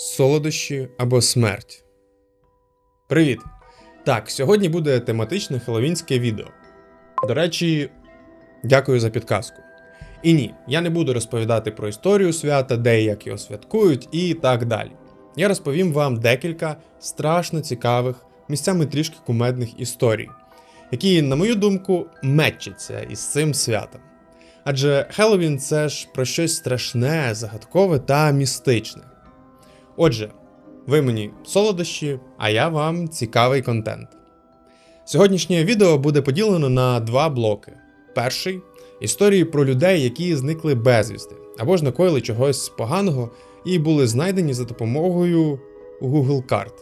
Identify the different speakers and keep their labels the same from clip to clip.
Speaker 1: солодощі або смерть. Привіт! Так, сьогодні буде тематичне хеллоуінське відео. До речі, дякую за підказку. І ні, я не буду розповідати про історію свята, де і як його святкують і так далі. Я розповім вам декілька страшно цікавих, місцями трішки кумедних історій, які, на мою думку, мечаться із цим святом. Адже Хеллоуін це ж про щось страшне, загадкове та містичне. Отже, ви мені солодощі, а я вам цікавий контент. Сьогоднішнє відео буде поділено на два блоки. Перший історії про людей, які зникли безвісти, або ж накоїли чогось поганого і були знайдені за допомогою Google карт.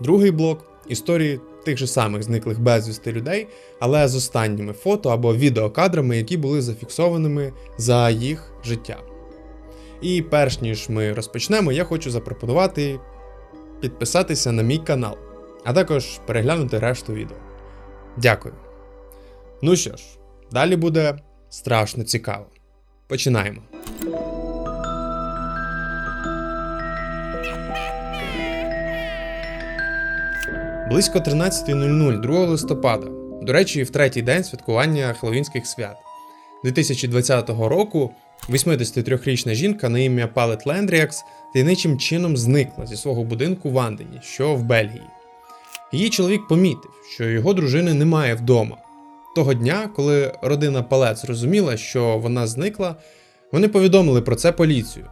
Speaker 1: Другий блок історії тих же самих зниклих безвісти людей, але з останніми фото або відеокадрами, які були зафіксованими за їх життя. І перш ніж ми розпочнемо, я хочу запропонувати підписатися на мій канал, а також переглянути решту відео. Дякую. Ну що ж, далі буде страшно цікаво. Починаємо. Близько 13.00 2 листопада. До речі, в третій день святкування хеллоуінських свят. 2020 року 83-річна жінка на ім'я Палет Лендріакс таємничим чином зникла зі свого будинку в Андені, що в Бельгії. Її чоловік помітив, що його дружини немає вдома. Того дня, коли родина Палет зрозуміла, що вона зникла, вони повідомили про це поліцію.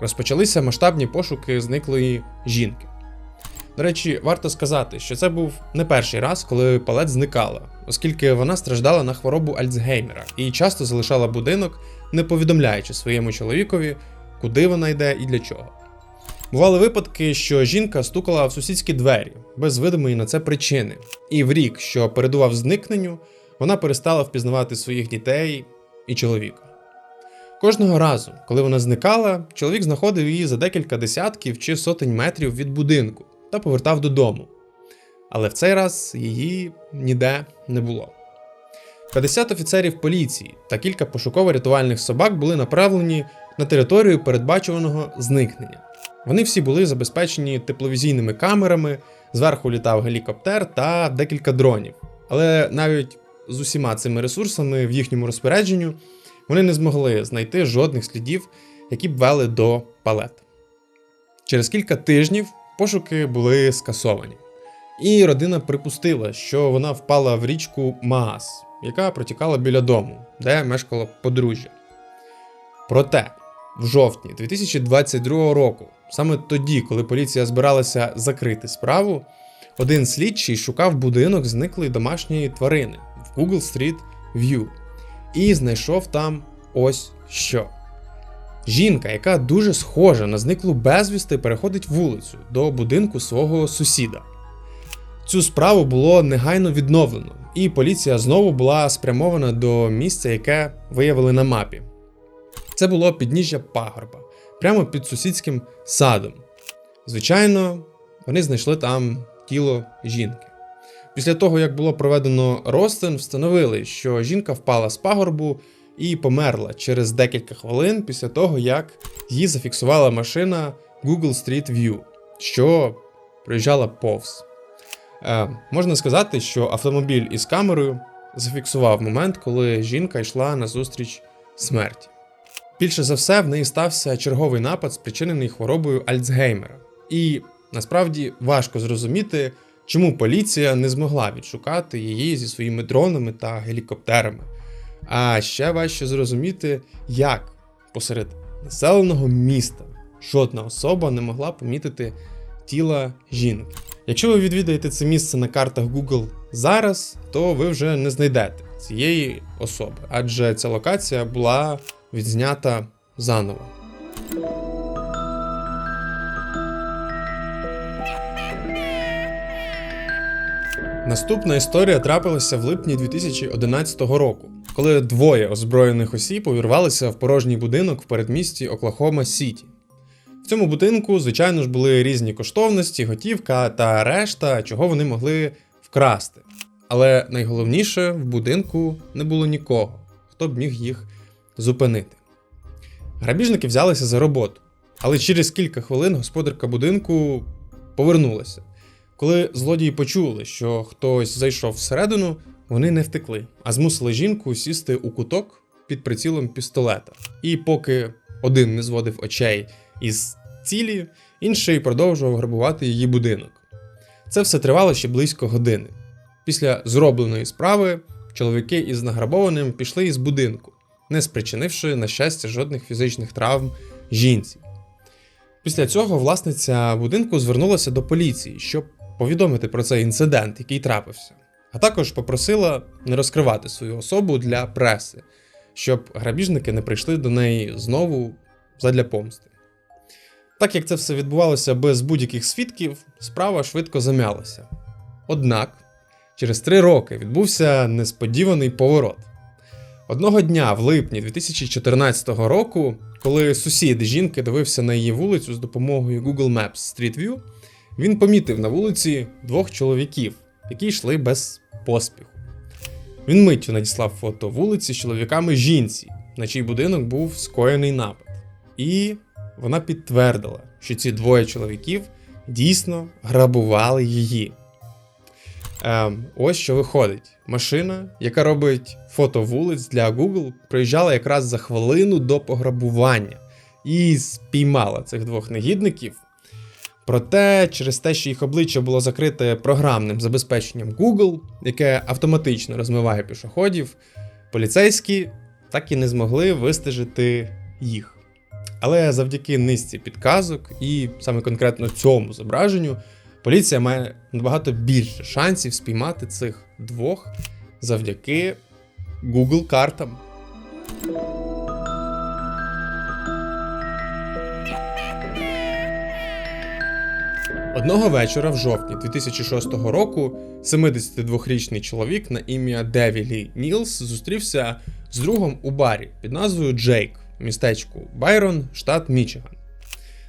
Speaker 1: Розпочалися масштабні пошуки зниклої жінки. До речі, варто сказати, що це був не перший раз, коли палет зникала, оскільки вона страждала на хворобу Альцгеймера і часто залишала будинок, не повідомляючи своєму чоловікові, куди вона йде і для чого. Бували випадки, що жінка стукала в сусідські двері без видимої на це причини, і в рік, що передував зникненню, вона перестала впізнавати своїх дітей і чоловіка. Кожного разу, коли вона зникала, чоловік знаходив її за декілька десятків чи сотень метрів від будинку та повертав додому. Але в цей раз її ніде не було. 50 офіцерів поліції та кілька пошуково-рятувальних собак були направлені на територію передбачуваного зникнення. Вони всі були забезпечені тепловізійними камерами, зверху літав гелікоптер та декілька дронів. Але навіть з усіма цими ресурсами в їхньому розпорядженню вони не змогли знайти жодних слідів, які б вели до палет. Через кілька тижнів пошуки були скасовані. І родина припустила, що вона впала в річку Маас, яка протікала біля дому, де мешкало подружжя. Проте, в жовтні 2022 року, саме тоді, коли поліція збиралася закрити справу, один слідчий шукав будинок зниклої домашньої тварини в Google Street View і знайшов там ось що. Жінка, яка дуже схожа на зниклу безвісти, переходить вулицю до будинку свого сусіда. Цю справу було негайно відновлено, і поліція знову була спрямована до місця, яке виявили на мапі. Це було підніжжя пагорба, прямо під сусідським садом. Звичайно, вони знайшли там тіло жінки. Після того, як було проведено розтин, встановили, що жінка впала з пагорбу і померла через декілька хвилин після того, як її зафіксувала машина Google Street View, що проїжджала повз. Е, Можна сказати, що автомобіль із камерою зафіксував момент, коли жінка йшла на зустріч смерті. Більше за все, в неї стався черговий напад, спричинений хворобою Альцгеймера. І насправді важко зрозуміти, чому поліція не змогла відшукати її зі своїми дронами та гелікоптерами. А ще важче зрозуміти, як посеред населеного міста жодна особа не могла помітити тіла жінки. Якщо ви відвідаєте це місце на картах Google зараз, то ви вже не знайдете цієї особи, адже ця локація була відзнята заново. Наступна історія трапилася в липні 2011 року, коли двоє озброєних осіб увірвалися в порожній будинок в передмісті Оклахома Сіті. В цьому будинку, звичайно ж, були різні коштовності, готівка та решта, чого вони могли вкрасти. Але найголовніше в будинку не було нікого, хто б міг їх зупинити. Грабіжники взялися за роботу. Але через кілька хвилин господарка будинку повернулася. Коли злодії почули, що хтось зайшов всередину, вони не втекли, а змусили жінку сісти у куток під прицілом пістолета. І поки один не зводив очей із цілі, інший продовжував грабувати її будинок. Це все тривало ще близько години. Після зробленої справи чоловіки із награбованим пішли із будинку, не спричинивши, на щастя, жодних фізичних травм жінці. Після цього власниця будинку звернулася до поліції, щоб повідомити про цей інцидент, який трапився, також попросила не розкривати свою особу для преси, щоб грабіжники не прийшли до неї знову задля помсти. Так як це все відбувалося без будь-яких свідків, справа швидко зам'ялася. Однак, через три роки відбувся несподіваний поворот. Одного дня, в липні 2014 року, коли сусід жінки дивився на її вулицю з допомогою Google Maps Street View, він помітив на вулиці двох чоловіків, які йшли без поспіху. Він миттю надіслав фото вулиці з чоловіками жінці, на чий будинок був скоєний напад. І вона підтвердила, що ці двоє чоловіків дійсно грабували її. Ем, ось що виходить: машина, яка робить фото вулиць для Google, приїжджала якраз за хвилину до пограбування і спіймала цих двох негідників. Проте, через те, що їх обличчя було закрите програмним забезпеченням Google, яке автоматично розмиває пішоходів, поліцейські так і не змогли вистежити їх. Але завдяки низці підказок і саме конкретно цьому зображенню, поліція має набагато більше шансів спіймати цих двох завдяки Google картам. Одного вечора в жовтні 2006 року 72-річний чоловік на ім'я Деві Лі Нілс зустрівся з другом у барі під назвою Джейк в містечку Байрон, штат Мічиган.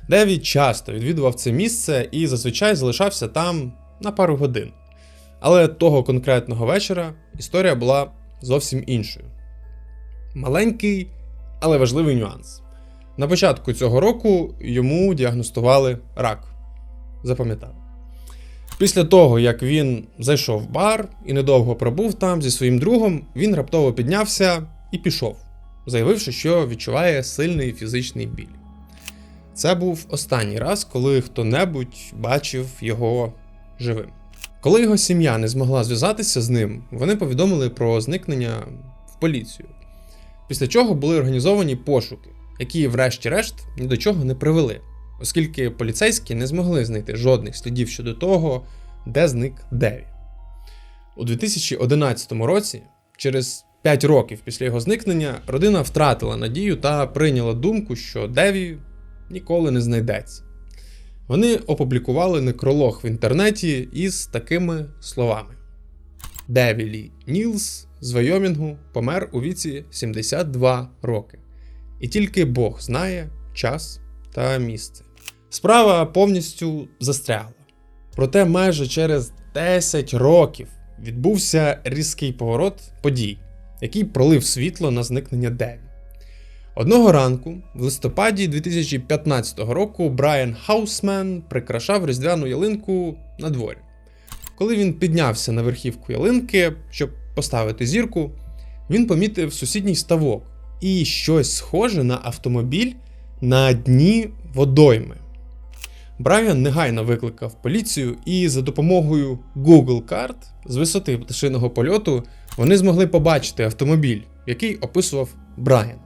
Speaker 1: Деві часто відвідував це місце і зазвичай залишався там на пару годин. Але того конкретного вечора історія була зовсім іншою. Маленький, але важливий нюанс. На початку цього року йому діагностували рак. Запам'ятав. Після того, як він зайшов в бар і недовго пробув там зі своїм другом, він раптово піднявся і пішов, заявивши, що відчуває сильний фізичний біль. Це був останній раз, коли хто-небудь бачив його живим. Коли його сім'я не змогла зв'язатися з ним, вони повідомили про зникнення в поліцію. Після чого були організовані пошуки, які, врешті-решт, ні до чого не привели, оскільки поліцейські не змогли знайти жодних слідів щодо того, де зник Деві. У 2011 році, через 5 років після його зникнення, родина втратила надію та прийняла думку, що Деві ніколи не знайдеться. Вони опублікували некролог в інтернеті із такими словами: Деві Нілс з Вайомінгу помер у віці 72 роки. І тільки Бог знає час та місце. Справа повністю застрягла. Проте майже через 10 років відбувся різкий поворот подій, який пролив світло на зникнення Деві. Одного ранку, в листопаді 2015 року, Брайан Хаусмен прикрашав різдвяну ялинку на дворі. Коли він піднявся на верхівку ялинки, щоб поставити зірку, він помітив сусідній ставок і щось схоже на автомобіль на дні водойми. Брайан негайно викликав поліцію, і за допомогою Google карт з висоти пташиного польоту вони змогли побачити автомобіль, який описував Брайан.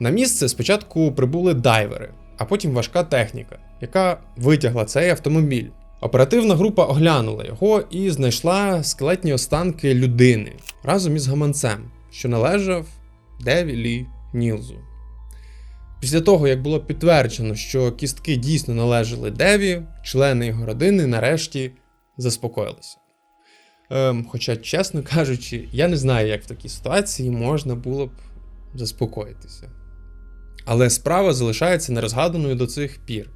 Speaker 1: На місце спочатку прибули дайвери, а потім важка техніка, яка витягла цей автомобіль. Оперативна група оглянула його і знайшла скелетні останки людини разом із гаманцем, що належав Деві Лі Нілзу. Після того, як було підтверджено, що кістки дійсно належали Деві, члени його родини нарешті заспокоїлися. Ем, Хоча, чесно кажучи, я не знаю, як в такій ситуації можна було б заспокоїтися. Але справа залишається нерозгаданою до цих пір,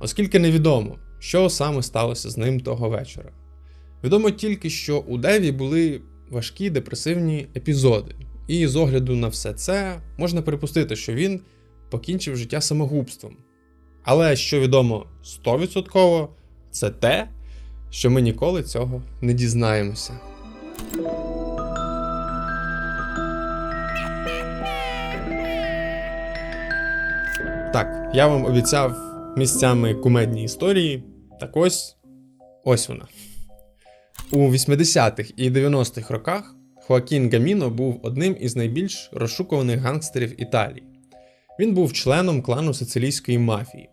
Speaker 1: оскільки невідомо, що саме сталося з ним того вечора. Відомо тільки, що у Деві були важкі депресивні епізоди, і з огляду на все це можна припустити, що він покінчив життя самогубством, Але що відомо 100%, це те, що ми ніколи цього не дізнаємося. Так, я вам обіцяв місцями кумедні історії. Так ось ось вона. У 80-х і 90-х роках Хоакін Гаміно був одним із найбільш розшукуваних гангстерів Італії. Він був членом клану сицилійської мафії.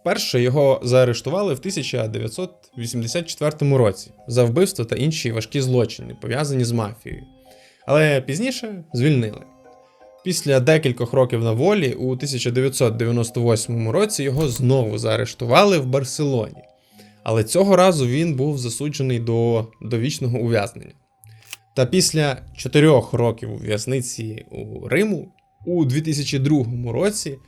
Speaker 1: Вперше його заарештували в 1984 році за вбивство та інші важкі злочини, пов'язані з мафією. Але пізніше звільнили. Після декількох років на волі у 1998 році його знову заарештували в Барселоні. Але цього разу він був засуджений до довічного ув'язнення. Та після чотирьох років у в'язниці у Риму у 2002 році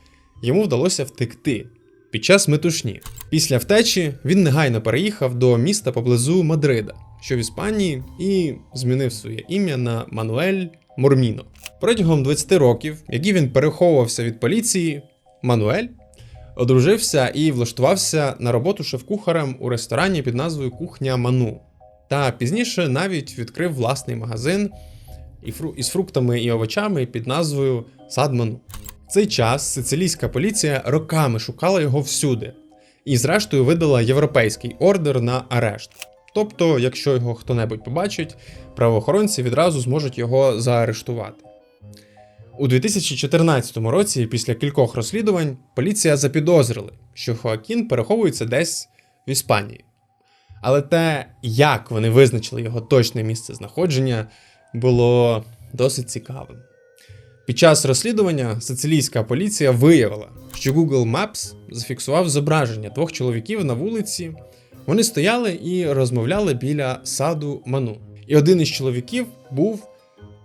Speaker 1: йому вдалося втекти під час метушні. Після втечі він негайно переїхав до міста поблизу Мадрида, що в Іспанії, і змінив своє ім'я на Мануель Морміно. Протягом 20 років, які він переховувався від поліції, Мануель одружився і влаштувався на роботу шеф-кухарем у ресторані під назвою Кухня Ману. Та пізніше навіть відкрив власний магазин із фруктами і овочами під назвою Сад Ману. В цей час сицилійська поліція роками шукала його всюди, і, зрештою, видала європейський ордер на арешт. Тобто, якщо його хто-небудь побачить, правоохоронці відразу зможуть його заарештувати. У 2014 році, після кількох розслідувань, поліція запідозрили, що Хоакін переховується десь в Іспанії. Але те, як вони визначили його точне місце знаходження, було досить цікавим. Під час розслідування сицилійська поліція виявила, що Google Maps зафіксував зображення двох чоловіків на вулиці. Вони стояли і розмовляли біля саду Ману. І один із чоловіків був,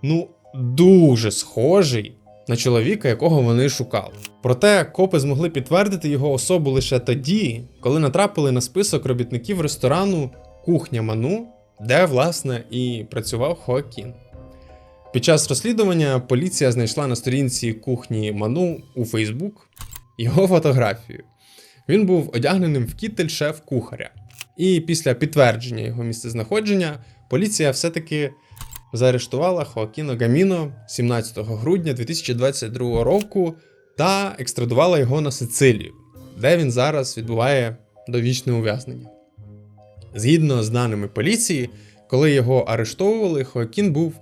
Speaker 1: ну, дуже схожий на чоловіка, якого вони шукали. Проте копи змогли підтвердити його особу лише тоді, коли натрапили на список робітників ресторану Кухня Ману, де, власне, і працював Хоакін. Під час розслідування поліція знайшла на сторінці кухні Ману у Фейсбук його фотографію. Він був одягненим в кітель шеф-кухаря. І після підтвердження його місцезнаходження поліція все-таки заарештувала Хоакіно Гаміно 17 грудня 2022 року та екстрадувала його на Сицилію, де він зараз відбуває довічне ув'язнення. Згідно з даними поліції, коли його арештовували, Хоакін був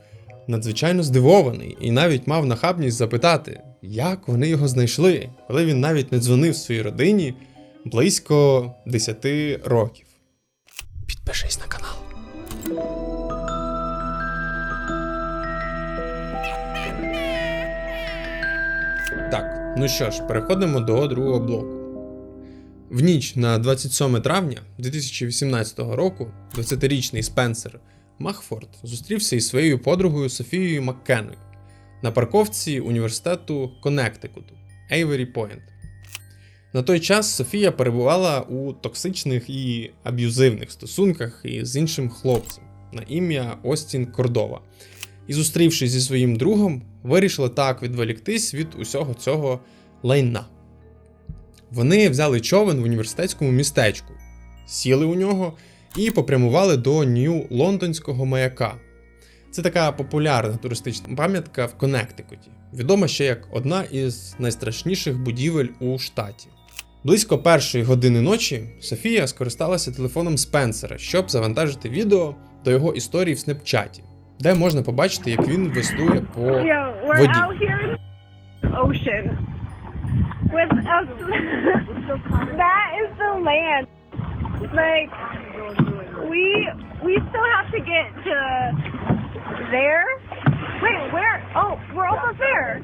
Speaker 1: надзвичайно здивований і навіть мав нахабність запитати, як вони його знайшли, коли він навіть не дзвонив своїй родині близько 10 років. Підпишись на канал. Так, ну що ж, переходимо до другого блоку. В ніч на 27 травня 2018 року 20-річний Спенсер Махфорд зустрівся із своєю подругою Софією Маккеною на парковці університету Коннектикуту Ейвері Пойнт. На той час Софія перебувала у токсичних і аб'юзивних стосунках із іншим хлопцем на ім'я Остін Кордова. І, зустрівшись зі своїм другом, вирішила так відволіктись від усього цього лайна. Вони взяли човен в університетському містечку, сіли у нього і попрямували до Нью-Лондонського маяка. Це така популярна туристична пам'ятка в Коннектикуті, відома ще як одна із найстрашніших будівель у штаті. Близько першої години ночі Софія скористалася телефоном Спенсера, щоб завантажити відео до його історії в Снепчаті, де можна побачити, як він веслує по воді.
Speaker 2: With a, that is the land. Like we we still have to get to there. Wait, where? Oh, we're almost there.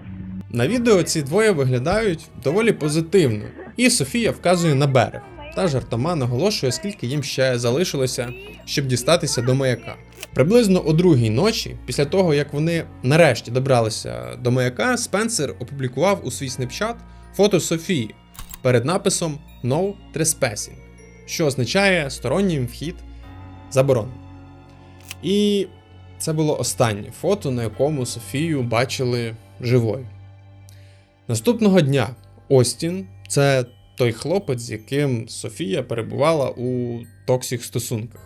Speaker 1: На відео ці двоє виглядають доволі позитивно, і Софія вказує на берег та жартома наголошує, скільки їм ще залишилося, щоб дістатися до маяка. Приблизно о другій ночі, після того як вони нарешті добралися до маяка, Спенсер опублікував у свій снапчат фото Софії перед написом No Trespassing, що означає стороннім вхід заборонений. І це було останнє фото, на якому Софію бачили живою. Наступного дня Остін, це той хлопець, з яким Софія перебувала у токсих стосунках.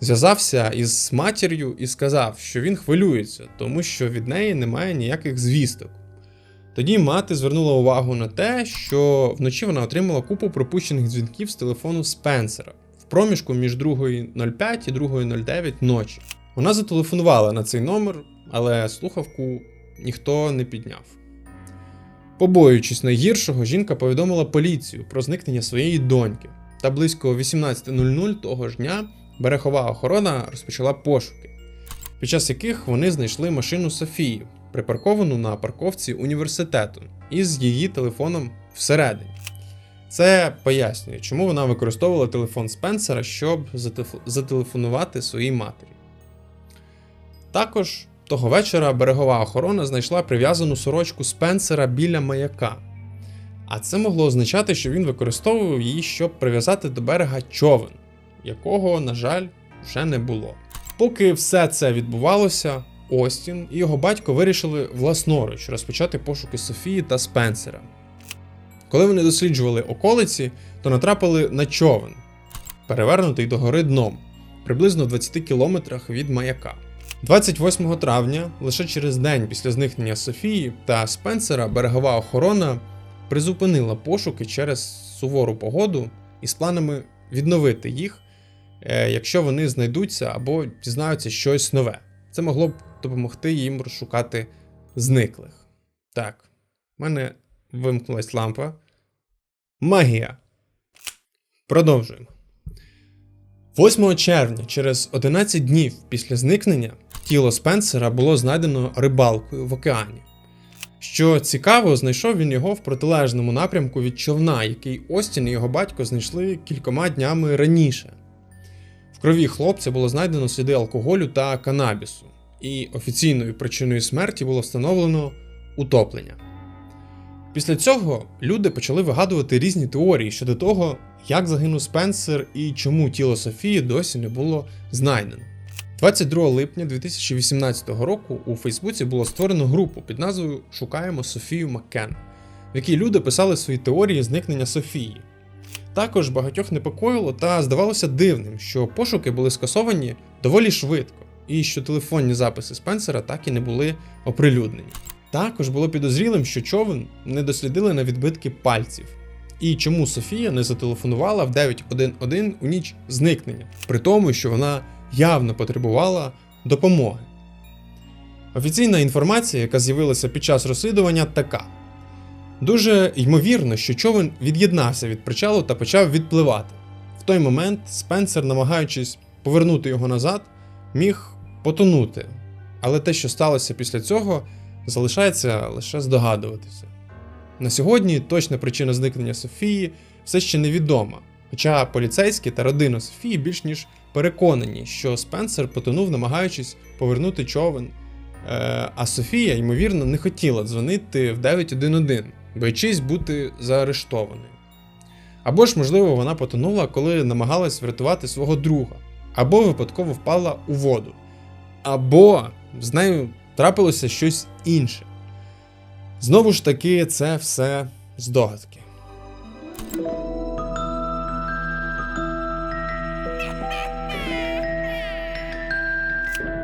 Speaker 1: Зв'язався із матір'ю і сказав, що він хвилюється, тому що від неї немає ніяких звісток. Тоді мати звернула увагу на те, що вночі вона отримала купу пропущених дзвінків з телефону Спенсера в проміжку між 2.05 і 2.09 ночі. Вона зателефонувала на цей номер, але слухавку ніхто не підняв. Побоюючись найгіршого, жінка повідомила поліцію про зникнення своєї доньки. Та близько 18.00 того ж дня берегова охорона розпочала пошуки, під час яких вони знайшли машину Софії, припарковану на парковці університету, із її телефоном всередині. Це пояснює, чому вона використовувала телефон Спенсера, щоб зателефонувати своїй матері. Також того вечора берегова охорона знайшла прив'язану сорочку Спенсера біля маяка. А це могло означати, що він використовував її, щоб прив'язати до берега човен, якого, на жаль, вже не було. Поки все це відбувалося, Остін і його батько вирішили власноруч розпочати пошуки Софії та Спенсера. Коли вони досліджували околиці, то натрапили на човен, перевернутий догори дном, приблизно в 20 кілометрах від маяка. 28 травня, лише через день після зникнення Софії та Спенсера, берегова охорона призупинила пошуки через сувору погоду із планами відновити їх, е, якщо вони знайдуться або дізнаються щось нове. Це могло б допомогти їм розшукати зниклих. Так, в мене вимкнулась лампа. Магія. Продовжуємо. 8 червня, через 11 днів після зникнення, тіло Спенсера було знайдено рибалкою в океані. Що цікаво, знайшов він його в протилежному напрямку від човна, який Остін і його батько знайшли кількома днями раніше. В крові хлопця було знайдено сліди алкоголю та канабісу, і офіційною причиною смерті було встановлено утоплення. Після цього люди почали вигадувати різні теорії щодо того, як загинув Спенсер і чому тіло Софії досі не було знайдено. 22 липня 2018 року у Фейсбуці було створено групу під назвою Шукаємо Софію Маккен, в якій люди писали свої теорії зникнення Софії. Також багатьох непокоїло та здавалося дивним, що пошуки були скасовані доволі швидко, і що телефонні записи Спенсера так і не були оприлюднені. Також було підозрілим, що човен не дослідили на відбитки пальців. І чому Софія не зателефонувала в 911 у ніч зникнення, при тому, що вона явно потребувала допомоги. Офіційна інформація, яка з'явилася під час розслідування, така: дуже ймовірно, що човен від'єднався від причалу та почав відпливати. В той момент Спенсер, намагаючись повернути його назад, міг потонути. Але те, що сталося після цього, залишається лише здогадуватися. На сьогодні точна причина зникнення Софії все ще невідома, хоча поліцейські та родина Софії більш ніж переконані, що Спенсер потонув, намагаючись повернути човен. Е, а Софія, ймовірно, не хотіла дзвонити в 911, боячись бути заарештованою. Або ж, можливо, вона потонула, коли намагалась врятувати свого друга, або випадково впала у воду, або з нею трапилося щось інше. Знову ж таки, це все здогадки.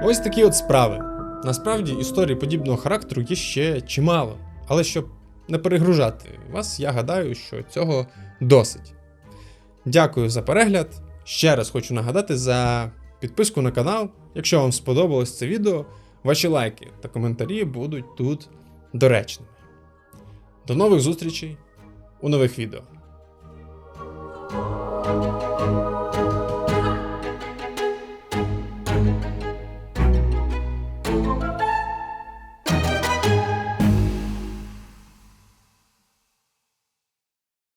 Speaker 1: Ось такі от справи. Насправді історій подібного характеру є ще чимало, але щоб не перегружати вас, я гадаю, що цього досить. Дякую за перегляд. Ще раз хочу нагадати за підписку на канал. Якщо вам сподобалось це відео, ваші лайки та коментарі будуть тут доречними. До нових зустрічей у нових відео.